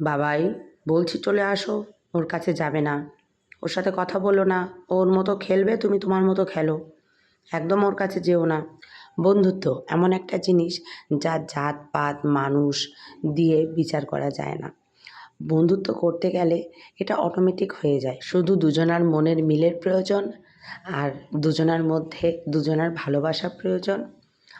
বাবাই, বলছি চলে আসো, ওর কাছে যাবে না। ওর সাথে কথা বলো না, ওর মতো খেলবে তুমি তোমার মতো খেলো। একদম ওর কাছে যেও না। বন্ধুত্ব এমন একটা জিনিস যা জাত, পাত, মানুষ দিয়ে বিচার করা যায় না। বন্ধুত্ব করতে গেলে এটা অটোমেটিক হয়ে যায়। শুধু দুজনার মনের মিলের প্রয়োজন আর দুজনার মধ্যে দুজনার ভালোবাসা প্রয়োজন,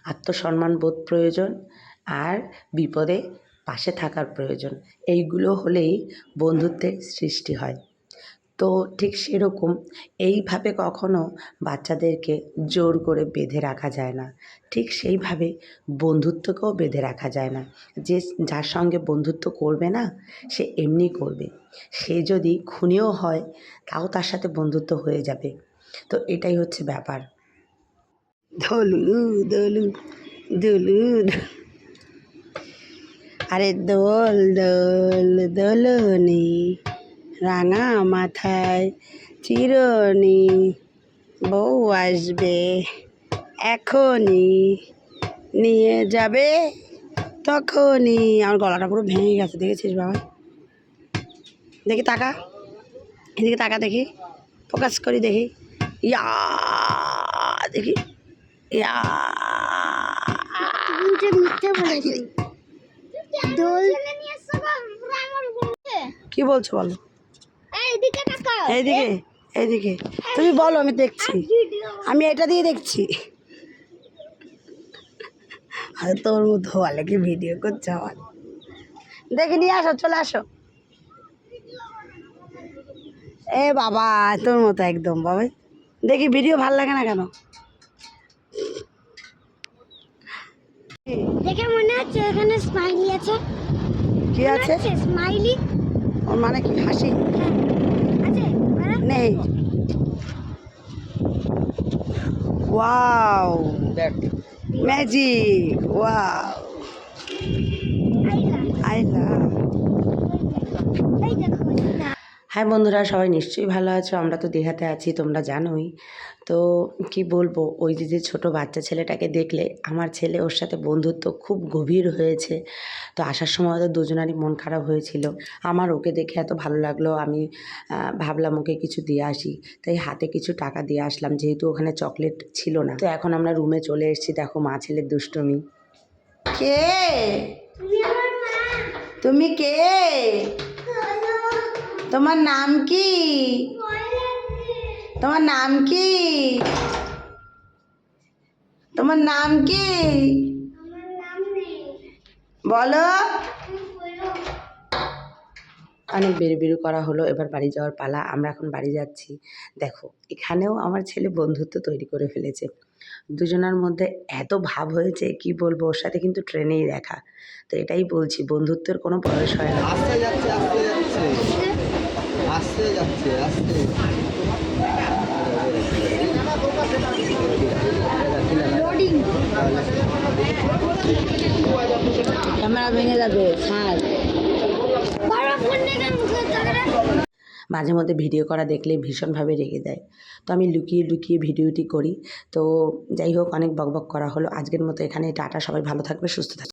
আত্মসম্মান বোধ প্রয়োজন আর বিপদে পাশে থাকার প্রয়োজন। এইগুলো হলেই বন্ধুত্বের সৃষ্টি হয়। তো ঠিক সেরকম এইভাবে কখনো বাচ্চাদেরকে জোর করে বেঁধে রাখা যায় না। ঠিক সেইভাবে বন্ধুত্বকেও বেঁধে রাখা যায় না। যে যার সঙ্গে বন্ধুত্ব করবে না, সে এমনি করবে। সে যদি খুনিও হয়, তাও তার সাথে বন্ধুত্ব হয়ে যাবে। তো এটাই হচ্ছে ব্যাপার। দোলু দোলু দোলু আরে দোল দোল, দোলনি, রাঙা মাথায় চিরনি, বউ আসবে এখনই, নিয়ে যাবে তখনই। আমার গলাটা পুরো ভেঙে গেছে, দেখেছিস বাবা? দেখি তাকা, এদিকে তাকা দেখি, ফোকাস করি দেখি। ইয়া দেখি। ইয়া। দোল কি বলছো বলো? এইদিকে এইদিকে। তুমি বলো আমি দেখছি। আমি এটা দিয়ে দেখছি। আরে তোর মতো বলে কি ভিডিও করছে আমার দেখে নিয়ে আসো চলে আসো। এ বাবা তোর মতো একদম বাবা। দেখি ভিডিও ভালো লাগে না কেন? দেখে মনে হচ্ছে এখানে স্মাইলি আছে। কি আছে? স্মাইলি ওর মানে কি হাসি? আছে মানে নেই। Wow magic wow. I love এই দেখো। হ্যাঁ বন্ধুরা সবাই নিশ্চয়ই ভালো আছো? আমরা তো দীঘাতে আছি তোমরা জানোই। তো কি বলব ওই যে যে ছোটো বাচ্চা ছেলেটাকে দেখলে আমার ছেলে ওর সাথে বন্ধুত্ব খুব গভীর হয়েছে। তো আসার সময় তো দুজনারই মন খারাপ হয়েছিল। আমার ওকে দেখে এত ভালো লাগল আমি ভাবলাম ওকে কিছু দিয়ে আসি। তাই হাতে কিছু টাকা দিয়ে আসলাম যেহেতু ওখানে চকলেট ছিল না। তো এখন আমরা রুমে চলে এসেছি দেখো মা ছেলের দুষ্টুমি। কে? তুমি কে? তোমার নাম কি? তোমার নাম কি? তোমার নাম কি? আমার নাম নেই বলো তুমি বলো। অনেক বেরু বেরু করা হলো এবার বাড়ি যাওয়ার পালা আমরা এখন বাড়ি যাচ্ছি দেখো এখানেও আমার ছেলে বন্ধুত্ব তৈরি করে ফেলেছে দুজনের মধ্যে এত ভাব হয়েছে কি বলব ওর সাথে কিন্তু ট্রেনেই দেখা তো এটাই বলছি বন্ধুত্বের কোনো বয়স হয় না আসতে যাচ্ছে আসতে যাচ্ছে আসতে যাচ্ছে আসতে ক্যামেরা ভেঙে যাবে মাঝে মধ্যে ভিডিও করা দেখলে ভীষণভাবে রেগে যায়। তো আমি লুকিয়ে লুকিয়ে ভিডিওটি করি। তো যাই হোক, অনেক বকবক করা হলো। আজকের মতো এখানে টাটা, সবাই ভালো থাকবে, সুস্থ থাকবে।